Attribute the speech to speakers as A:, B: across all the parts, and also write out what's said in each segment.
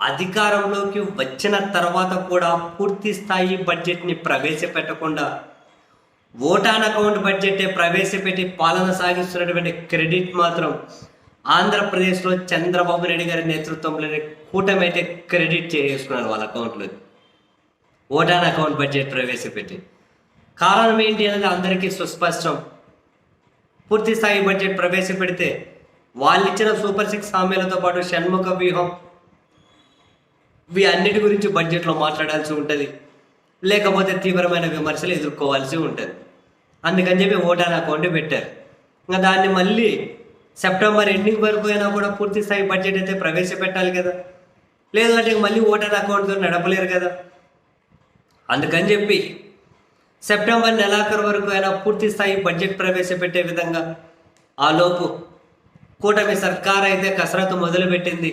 A: అధికారంలోకి వచ్చిన తర్వాత కూడా పూర్తి స్థాయి బడ్జెట్ని ప్రవేశపెట్టకుండా ఓటాన్ అకౌంట్ బడ్జెట్ ప్రవేశపెట్టి పాలన సాగిస్తున్నటువంటి క్రెడిట్ మాత్రం ఆంధ్రప్రదేశ్లో చంద్రబాబు నాయుడు గారి నేతృత్వంలోని కూటమి అయితే క్రెడిట్ చేసుకున్నారు వాళ్ళ అకౌంట్లో. ఓటాన్ అకౌంట్ బడ్జెట్ ప్రవేశపెట్టి. కారణం ఏంటి అనేది అందరికీ సుస్పష్టం. పూర్తి స్థాయి బడ్జెట్ ప్రవేశపెడితే వాళ్ళు ఇచ్చిన సూపర్ సిక్స్ హామీలతో పాటు షణ్ముఖ వ్యూహం ఇవి అన్నిటి గురించి బడ్జెట్లో మాట్లాడాల్సి ఉంటుంది. లేకపోతే తీవ్రమైన విమర్శలు ఎదుర్కోవాల్సి ఉంటుంది. అందుకని చెప్పి ఓటాన్ అకౌంట్ పెట్టారు. ఇంకా దాన్ని మళ్ళీ సెప్టెంబర్ ఎండింగ్ వరకు అయినా కూడా పూర్తి స్థాయి బడ్జెట్ అయితే ప్రవేశపెట్టాలి కదా. లేదంటే ఇంక మళ్ళీ ఓటర్ అకౌంట్తో నడపలేరు కదా. అందుకని చెప్పి సెప్టెంబర్ నెలాఖరు వరకు అయినా పూర్తి స్థాయి బడ్జెట్ ప్రవేశపెట్టే విధంగా ఆ లోపు కూటమి సర్కార్ అయితే కసరత్తు మొదలుపెట్టింది.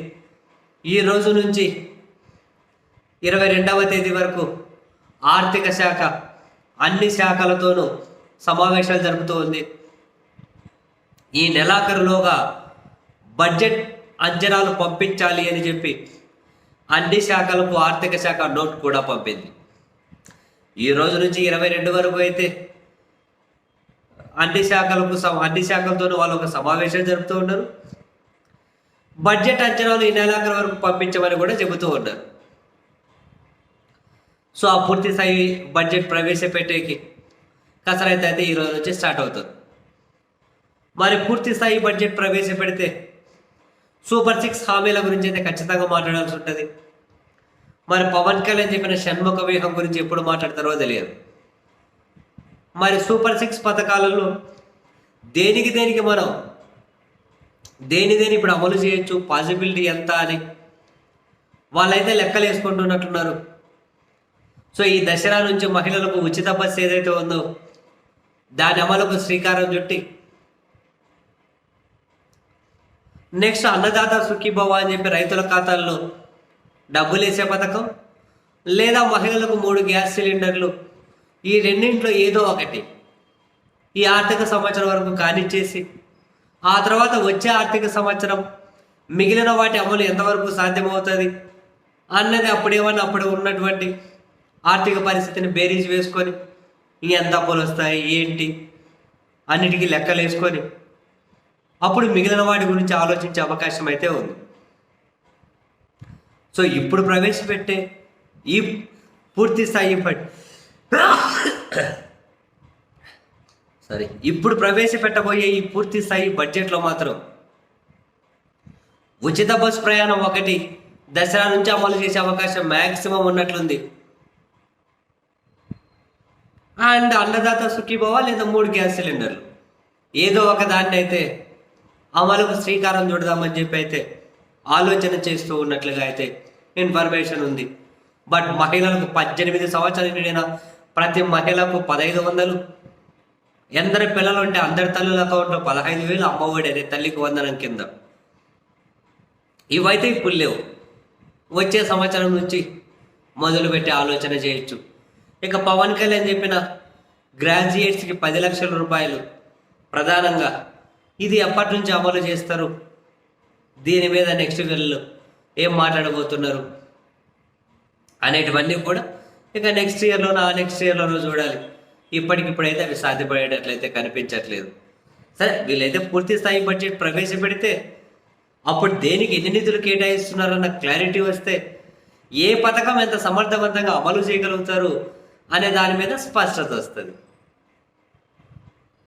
A: ఈ రోజు నుంచి ఇరవై రెండవ తేదీ వరకు ఆర్థిక శాఖ అన్ని శాఖలతోనూ సమావేశాలు జరుపుతూ ఉంది. ఈ నెలాఖరులోగా బడ్జెట్ అంచనాలు పంపించాలి అని చెప్పి అన్ని శాఖలకు ఆర్థిక శాఖ నోట్ కూడా పంపింది. ఈ రోజు నుంచి ఇరవై రెండు వరకు అయితే అన్ని శాఖలకు అన్ని శాఖలతోనూ వాళ్ళు ఒక సమావేశం జరుపుతూ ఉన్నారు. బడ్జెట్ అంచనాలు ఈ నెలాఖరు వరకు పంపించమని కూడా చెబుతూ ఉన్నారు. సో ఆ పూర్తి స్థాయి బడ్జెట్ ప్రవేశపెట్టేకి కసరత్తు అయితే ఈరోజు వచ్చి నుంచి స్టార్ట్ అవుతుంది. మరి పూర్తి స్థాయి బడ్జెట్ ప్రవేశపెడితే సూపర్ సిక్స్ హామీల గురించి అయితే ఖచ్చితంగా మాట్లాడాల్సి ఉంటుంది. మరి పవన్ కళ్యాణ్ చెప్పిన షణ్ముఖ వ్యూహం గురించి ఎప్పుడు మాట్లాడతారో తెలియదు. మరి సూపర్ సిక్స్ పథకాలలో దేనికి దేనికి మనం దేని దేని ఇప్పుడు అమలు చేయొచ్చు పాసిబిలిటీ ఎంత అని వాళ్ళైతే లెక్కలు వేసుకుంటున్నట్టున్నారు సో ఈ దసరా నుంచి మహిళలకు ఉచిత బస్సు ఏదైతే ఉందో దాని అమలుకు శ్రీకారం చుట్టి నెక్స్ట్ అన్నదాత సుఖీభవ అని చెప్పి రైతుల ఖాతాల్లో డబ్బులు వేసే పథకం లేదా మహిళలకు మూడు గ్యాస్ సిలిండర్లు ఈ రెండింట్లో ఏదో ఒకటి ఈ ఆర్థిక సంవత్సరం వరకు కానిచ్చేసి ఆ తర్వాత వచ్చే ఆర్థిక సంవత్సరం మిగిలిన వాటి అమలు ఎంతవరకు సాధ్యమవుతుంది అన్నది అప్పుడేమన్నా అప్పుడు ఉన్నటువంటి ఆర్థిక పరిస్థితిని బేరీజ్ వేసుకొని ఎంత అప్పులు వస్తాయి ఏంటి? అన్నిటికీ లెక్కలు వేసుకొని అప్పుడు మిగిలిన వాటి గురించి ఆలోచించే అవకాశం అయితే ఉంది. సో ఇప్పుడు ప్రవేశపెట్టే ఈ పూర్తి స్థాయి సరే సారీ ఇప్పుడు ప్రవేశపెట్టబోయే ఈ పూర్తి స్థాయి బడ్జెట్లో మాత్రం ఉచిత బస్ ప్రయాణం ఒకటి దసరా నుంచి అమలు చేసే అవకాశం మ్యాక్సిమం ఉన్నట్లుంది. అండ్ అన్నదాత సుఖీభవ లేదా మూడు గ్యాస్ సిలిండర్లు. ఏదో ఒక దాన్ని అయితే అమలుకు శ్రీకారం చూడదామని చెప్పి అయితే ఆలోచన చేస్తూ ఉన్నట్లుగా అయితే ఇన్ఫర్మేషన్ ఉంది. బట్ మహిళలకు పద్దెనిమిది సంవత్సరాలు నిండిన ప్రతి మహిళకు పదహైదు వందలు. ఎందరి పిల్లలు ఉంటే అందరి తల్లుల అకౌంట్లో పదహైదు వేలు అమ్మఒడి అనే తల్లికి వందనం కింద. ఇవైతే ఇప్పుడు లేవు. వచ్చే సంవత్సరం నుంచి మొదలుపెట్టే ఆలోచన చేయొచ్చు. ఇక పవన్ కళ్యాణ్ చెప్పిన గ్రాడ్యుయేట్స్కి పది లక్షల రూపాయలు ప్రధానంగా. ఇది ఎప్పటి నుంచి అమలు చేస్తారు? దీని మీద నెక్స్ట్ వీళ్ళు ఏం మాట్లాడబోతున్నారు? అనేటివన్నీ కూడా ఇక నెక్స్ట్ ఇయర్లోనో ఆ నెక్స్ట్ ఇయర్లోనో చూడాలి. ఇప్పటికిప్పుడైతే అవి సాధ్యపడేటట్లయితే కనిపించట్లేదు. సరే వీళ్ళైతే పూర్తి స్థాయి బడ్జెట్ ప్రవేశపెడితే అప్పుడు దేనికి ఎన్ని నిధులు కేటాయిస్తున్నారన్న క్లారిటీ వస్తే ఏ పథకం ఎంత సమర్థవంతంగా అమలు చేయగలుగుతారు అనే దాని మీద స్పష్టత వస్తుంది.